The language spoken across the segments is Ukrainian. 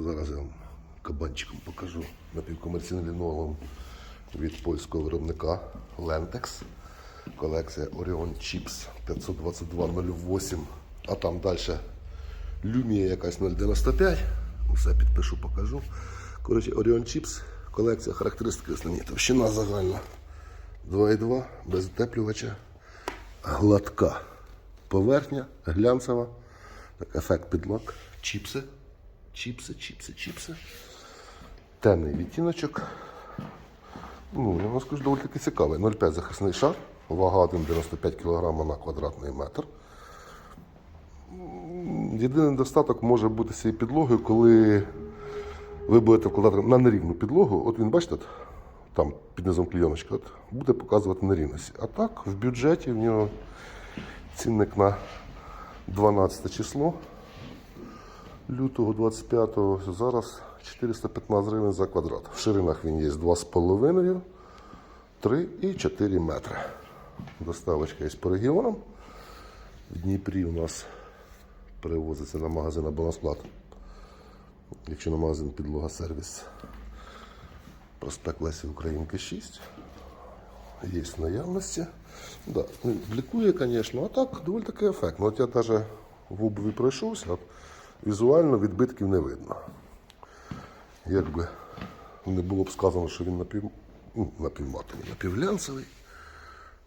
Зараз я вам кабанчиком покажу напівкомерційний лінолеум від польського виробника Lentex. Колекція Orion Chips 52208. А там далі Lumia якась 095. Все підпишу, покажу. Коротше, Orion Chips, колекція характеристики основні. Товщина загальна 2,2, без утеплювача, гладка поверхня, глянцева, так, ефект підлак, чіпси, чіпси, чіпси, чіпси. Темний відтіночок. Ну, я вам скажу, доволі таки цікавий. 0,5 захисний шар, вага 1,95 кг на квадратний метр. Єдиний недостаток може бути цієї підлоги, коли ви будете вкладати на нерівну підлогу. От він, бачите, там під низом клійоночка, от, буде показувати нерівності. А так, в бюджеті в нього цінник на 12 число лютого 25-го. Зараз 415 гривень за квадрат. В ширинах він є 2,5, 3 і 4 метри. Доставочка є по регіонам. В Дніпрі у нас перевозиться на магазин абонасплат. Якщо на магазин підлога сервіс. Проспект Лесі Українки 6. Є наявності. Да. ну, Блікує, звісно, а так доволі таки ефектно. От я навіть в обуві пройшовся, візуально відбитків не видно. Якби не було б сказано, що він напів, ну, напівматовий, напівглянцевий.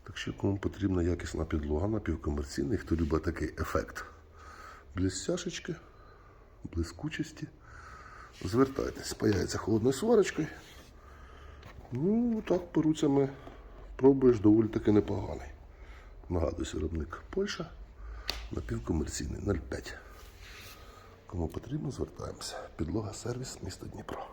Так що кому потрібна якісна підлога, напівкомерційний, хто любить такий ефект блістяшечки, блискучості, звертайтесь, паяється холодною сварочкою. Ну, так, по руцями пробуєш доволі таки непоганий. Нагадую, виробник Польща, напівкомерційний 0,5. Кому потрібно, звертаємося. Підлога сервіс місто Дніпро.